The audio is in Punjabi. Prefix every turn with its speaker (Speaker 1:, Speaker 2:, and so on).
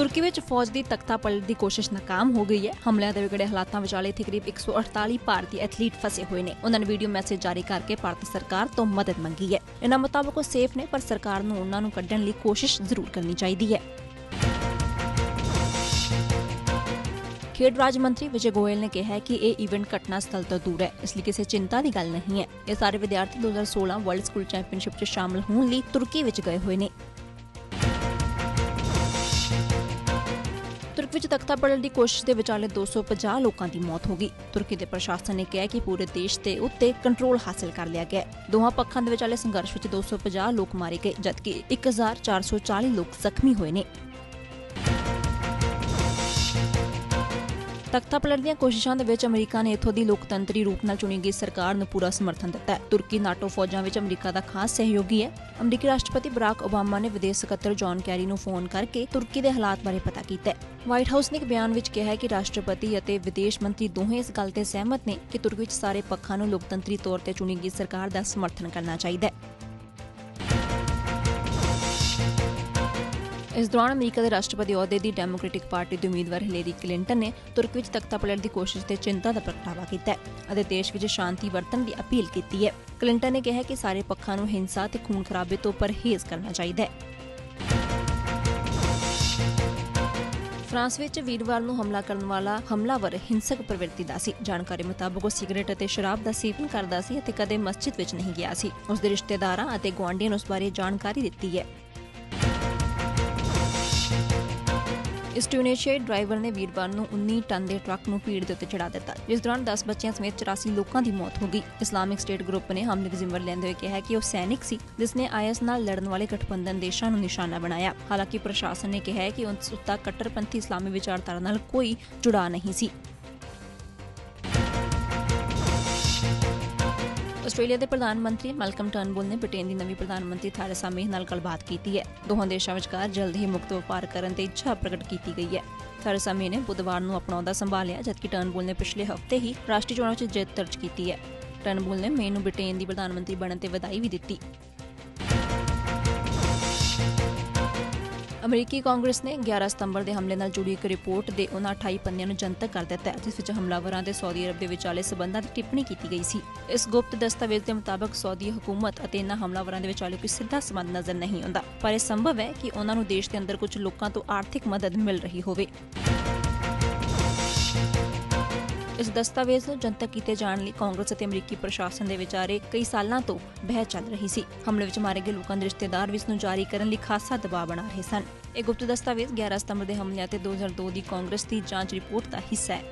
Speaker 1: ਤੁਰਕੀ ਵਿੱਚ ਫੌਜ ਦੀ ਤਖਤਾ ਦੀ ਕੋਸ਼ਿਸ਼ ਨਾਕਾਮ ਹੋ ਗਈ ਹੈ। ਹਮਲਿਆਂ ਦੇ ਵਿਗੜੇ ਹਾਲਾਤਾਂ ਵਿਚਾਲੇ ਇੱਥੇ ਕਰੀਬ 148 ਭਾਰਤੀ ਐਥਲੀਟ ਫਸੇ ਹੋਏ ਨੇ। ਉਹਨਾਂ ਨੇ ਵੀਡੀਓ ਮੈਸੇਜ ਜਾਰੀ ਕਰਕੇ ਭਾਰਤ ਸਰਕਾਰ ਤੋਂ ਮਦਦ ਮੰਗੀ ਹੈ। ਇਹਨਾਂ ਮੁਤਾਬਕ ਉਹ ਸੇਫ ਨੇ, ਪਰ ਸਰਕਾਰ ਨੂੰ ਉਹਨਾਂ ਨੂੰ ਕੱਢਣ ਲਈ ਕੋਸ਼ਿਸ਼ ਜ਼ਰੂਰ ਕਰਨੀ ਚਾਹੀਦੀ ਹੈ। ਖੇਡ ਰਾਜ ਮੰਤਰੀ ਵਿਜੇ ਗੋਇਲ ਨੇ ਕਿਹਾ ਕਿ ਇਹ ਇਵੈਂਟ ਘਟਨਾ ਸਥਲ ਤੋਂ ਦੂਰ ਹੈ, ਇਸ ਲਈ ਕਿਸੇ ਚਿੰਤਾ ਦੀ ਗੱਲ ਨਹੀਂ ਹੈ। ਇਹ ਸਾਰੇ ਵਿਦਿਆਰਥੀ 2016 ਵਰਲਡ ਸਕੂਲ ਚੈਂਪੀਅਨਸ਼ਿਪ 'ਚ ਸ਼ਾਮਲ ਹੋਣ ਲਈ ਤੁਰਕੀ ਵਿੱਚ ਗਏ ਹੋਏ ਨੇ। ਤੁਰਕ ਵਿੱਚ ਤਖਤਾ ਪਲਟ ਦੀ ਕੋਸ਼ਿਸ਼ ਦੇ ਵਿਚਾਲੇ 250 ਲੋਕਾਂ ਦੀ ਮੌਤ ਹੋ ਗਈ। ਤੁਰਕੀ ਦੇ ਪ੍ਰਸ਼ਾਸਨ ਨੇ ਕਿਹਾ ਕਿ ਪੂਰੇ ਦੇਸ਼ ਤੇ ਉੱਤੇ ਕੰਟਰੋਲ ਹਾਸਲ ਕਰ ਲਿਆ ਗਿਆ। ਦੋਹਾਂ ਪੱਖਾਂ ਦੇ ਵਿਚਾਲੇ ਸੰਘਰਸ਼ ਵਿੱਚ 250 ਲੋਕ ਮਾਰੇ ਗਏ, ਜਦਕਿ 1440 ਲੋਕ ਜ਼ਖਮੀ ਹੋਏ ਨੇ। ਤਖਤਾ ਦੀਆਂ ਕੋਸ਼ਿਸ਼ਾਂ ਦੇ ਵਿੱਚ ਅਮਰੀਕਾ ਨੇ ਇਥੋਂ ਦੀ ਲੋਕਤੰਤਰੀ ਰੂਪ ਨਾਲ ਚੁਣੀ ਗਈ ਸਰਕਾਰ ਨੂੰ ਪੂਰਾ ਸਮਰਥਨ ਦਿੱਤਾ ਹੈ। ਤੁਰਕੀ ਨਾਟੋ ਫੌਜਾਂ ਵਿੱਚ ਅਮਰੀਕਾ ਦਾ ਖਾਸ ਸਹਿਯੋਗੀ ਹੈ। ਅਮਰੀਕੀ ਰਾਸ਼ਟਰਪਤੀ ਬਰਾਕ ਓਬਾਮਾ ਨੇ ਵਿਦੇਸ਼ ਸਕੱਤਰ ਜੌਨ ਕੈਰੀ ਨੂੰ ਫੋਨ ਕਰਕੇ ਤੁਰਕੀ ਦੇ ਹਾਲਾਤ ਬਾਰੇ ਪਤਾ ਕੀਤਾ ਹੈ। ਵਾਈਟ ਹਾਊਸ ਨੇ ਇੱਕ ਬਿਆਨ ਵਿੱਚ ਕਿਹਾ ਹੈ ਕਿ ਰਾਸ਼ਟਰਪਤੀ ਅਤੇ ਵਿਦੇਸ਼ ਮੰਤਰੀ ਦੋਹੇ ਇਸ ਗੱਲ ਤੇ ਸਹਿਮਤ ਨੇ ਕਿ ਤੁਰਕੀ ਵਿੱਚ ਸਾਰੇ ਪੱਖਾਂ ਨੂੰ ਲੋਕਤੰਤਰੀ ਤੌਰ ਤੇ ਚੁਣੀ ਗਈ ਸਰਕਾਰ ਦਾ ਸਮਰਥਨ ਕਰਨਾ ਚਾਹੀਦਾ ਹੈ। ਇਸ ਦੌਰਾਨ ਅਮਰੀਕਾ ਦੇ ਰਾਸ਼ਟਰਪਤੀ ਅਹੁਦੇ ਦੀ ਡੈਮੋਕ੍ਰੈਟਿਕ ਪਾਰਟੀ ਦੇ ਉਮੀਦਵਾਰ ਹਿਲੇਰੀ ਕਲਿੰਟਨ ਨੇ ਤੁਰਕ ਵਿੱਚ ਤਖਤਾ ਦੀ ਕੋਸ਼ਿਸ਼ ਤੇ ਚਿੰਤਾ ਦਾ ਪ੍ਰਗਟਾਵਾ ਕੀਤਾ ਹੈ ਅਤੇ ਦੇਸ਼ ਵਿੱਚ ਸ਼ਾਂਤੀ ਵਰਤਣ ਦੀ ਅਪੀਲ ਕੀਤੀ ਹੈ। ਕਲਿੰਟਨ ਨੇ ਕਿਹਾ ਕਿ ਸਾਰੇ ਪੱਖਾਂ ਨੂੰ ਹਿੰਸਾ ਤੇ ਖੂਨ ਖਰਾਬੇ ਤੋਂ ਪਰਹੇਜ਼ ਕਰਨਾ ਚਾਹੀਦਾ ਹੈ। ਫਰਾਂਸ ਵਿੱਚ ਵੀਰਵਾਰ ਨੂੰ ਹਮਲਾ ਕਰਨ ਵਾਲਾ ਹਮਲਾਵਰ ਹਿੰਸਕ ਪ੍ਰਵਿਰਤੀ ਦਾ ਸੀ। ਜਾਣਕਾਰੀ ਮੁਤਾਬਕ ਉਹ ਸਿਗਰਟ ਅਤੇ ਸ਼ਰਾਬ ਦਾ ਸੇਵਨ ਕਰਦਾ ਸੀ ਅਤੇ ਕਦੇ ਮਸਜਿਦ ਵਿੱਚ ਨਹੀਂ ਗਿਆ ਸੀ। ਉਸ ਦੇ ਰਿਸ਼ਤੇਦਾਰਾਂ ਅਤੇ ਗੁਆਂਢੀਆਂ ਨੂੰ ਉਸ ਬਾਰੇ ਜਾਣਕਾਰੀ ਦਿੱਤੀ ਹੈ। ਇਸ ਟਿਊਨੇਸ਼ੀਆਈ ਡਰਾਈਵਰ ਨੇ ਵੀਰਵਾਰ ਨੂੰ 19 ਟਨ ਦੇ ਟਰੱਕ ਨੂੰ ਭੀੜ ਦੇ ਉੱਤੇ ਚੜਾ ਦਿੱਤਾ। ਜਿਸ ਦੌਰਾਨ 10 ਬੱਚਿਆਂ ਸਮੇਤ 84 ਲੋਕਾਂ ਦੀ ਮੌਤ ਹੋ ਗਈ। ਇਸਲਾਮਿਕ ਸਟੇਟ ਗਰੁੱਪ ਨੇ ਹਮਲੇ ਦੀ ਜ਼ਿੰਮੇਵਾਰੀ ਲੈਂਦੇ ਹੋਏ ਕਿਹਾ ਕਿ ਉਹ ਸੈਨਿਕ ਸੀ, ਜਿਸ ਨੇ ਆਈਐਸ ਨਾਲ ਲੜਨ ਵਾਲੇ ਗਠਬੰਧਨ ਦੇਸ਼ਾਂ ਨੂੰ ਨਿਸ਼ਾਨਾ ਬਣਾਇਆ। ਹਾਲਾਂਕਿ ਪ੍ਰਸ਼ਾਸਨ ਨੇ ਕਿਹਾ ਕਿ ਉਸ ਉੱਤਾ ਕੱਟੜਪੰਥੀ ਇਸਲਾਮੀ ਵਿਚਾਰਧਾਰਾ ਨਾਲ ਕੋਈ ਜੁੜਾਅ ਨਹੀਂ ਸੀ। ਆਸਟ੍ਰੇਲੀਆ ਦੇ ਪ੍ਰਧਾਨ ਮੰਤਰੀ ਮਲਕਮ ਟਰਨਬੁਲ ਨੇ ਬ੍ਰਿਟੇਨ ਦੀ ਨਵੀਂ ਪ੍ਰਧਾਨ ਮੰਤਰੀ ਥੈਰੇਸਾ ਮੇਹ ਨਾਲ ਗੱਲਬਾਤ ਕੀਤੀ ਹੈ। ਦੋਹਾਂ ਦੇਸ਼ਾਂ ਵਿਚਕਾਰ ਜਲਦ ਹੀ ਮੁਕਤ ਵਪਾਰ ਕਰਨ ਤੇ ਇੱਛਾ ਪ੍ਰਗਟ ਕੀਤੀ ਗਈ ਹੈ। ਥੈਰੇਸਾ ਮੇਹ ਨੇ ਬੁੱਧਵਾਰ ਨੂੰ ਆਪਣਾ ਅਹੁਦਾ ਸੰਭਾਲਿਆ, ਜਦਕਿ ਟਰਨਬੁਲ ਨੇ ਪਿਛਲੇ ਹਫ਼ਤੇ ਹੀ ਰਾਸ਼ਟਰੀ ਚੋਣਾਂ ਵਿੱਚ ਜਿੱਤ ਦਰਜ ਕੀਤੀ ਹੈ। ਟਰਨਬੁਲ ਨੇ ਮੇਹ ਨੂੰ ਬ੍ਰਿਟੇਨ ਦੀ ਪ੍ਰਧਾਨ ਮੰਤਰੀ ਬਣਨ ਤੇ ਵਧਾਈ ਵੀ ਦਿੱਤੀ। ਅਮਰੀਕੀ ਕਾਂਗਰਸ ਨੇ 11 ਸਤੰਬਰ ਦੇ ਹਮਲੇ ਨਾਲ ਜੁੜੀ ਇੱਕ ਰਿਪੋਰਟ ਦੇ ਉਹਨਾਂ 28 ਪੰਨਿਆਂ ਨੂੰ ਜਨਤਕ ਕਰ ਦਿੱਤਾ ਜਿਸ ਵਿੱਚ ਹਮਲਾਵਰਾਂ ਦੇ ਸਾਊਦੀ ਅਰਬ ਦੇ ਵਿਚਾਲੇ ਸਬੰਧਾਂ ਦੀ ਟਿੱਪਣੀ ਕੀਤੀ ਗਈ ਸੀ। ਇਸ ਗੁਪਤ ਦਸਤਾਵੇਜ਼ ਦੇ ਮੁਤਾਬਕ ਸਾਊਦੀ ਹਕੂਮਤ ਅਤੇ ਇਹਨਾਂ ਹਮਲਾਵਰਾਂ ਦੇ ਵਿਚਾਲੇ ਕੋਈ ਸਿੱਧਾ ਸੰਬੰਧ ਨਜ਼ਰ ਨਹੀਂ ਆਉਂਦਾ, ਪਰ ਇਹ ਸੰਭਵ ਹੈ ਕਿ ਉਹਨਾਂ ਨੂੰ ਦੇਸ਼ ਦੇ ਅੰਦਰ ਕੁਝ ਲੋਕਾਂ ਤੋਂ ਆਰਥਿਕ ਮਦਦ ਮਿਲ ਰਹੀ ਹੋਵੇ। ਇਸ ਦਸਤਾਵੇਜ਼ ਨੂੰ ਜਨਤਕ ਕੀਤੇ ਜਾਣ ਲਈ ਕਾਂਗਰਸ ਅਤੇ ਅਮਰੀਕੀ ਪ੍ਰਸ਼ਾਸਨ ਦੇ ਵਿਚਾਰੇ ਕਈ ਸਾਲਾਂ ਤੋਂ ਬਹਿਸ ਚੱਲ ਰਹੀ ਸੀ। ਹਮਲੇ ਵਿੱਚ ਮਾਰੇ ਗਏ ਲੋਕਾਂ ਦੇ ਰਿਸ਼ਤੇਦਾਰ ਵੀ ਇਸ ਨੂੰ ਜਾਰੀ ਕਰਨ ਲਈ ਖਾਸਾ ਦਬਾਅ ਬਣਾ ਰਹੇ ਸਨ। ਇਹ ਗੁਪਤ ਦਸਤਾਵੇਜ਼ 11 ਸਤੰਬਰ ਦੇ ਹਮਲਿਆਂ ਤੇ 2002 ਦੀ ਕਾਂਗਰਸ ਦੀ ਜਾਂਚ ਰਿਪੋਰਟ ਦਾ ਹਿੱਸਾ ਹੈ।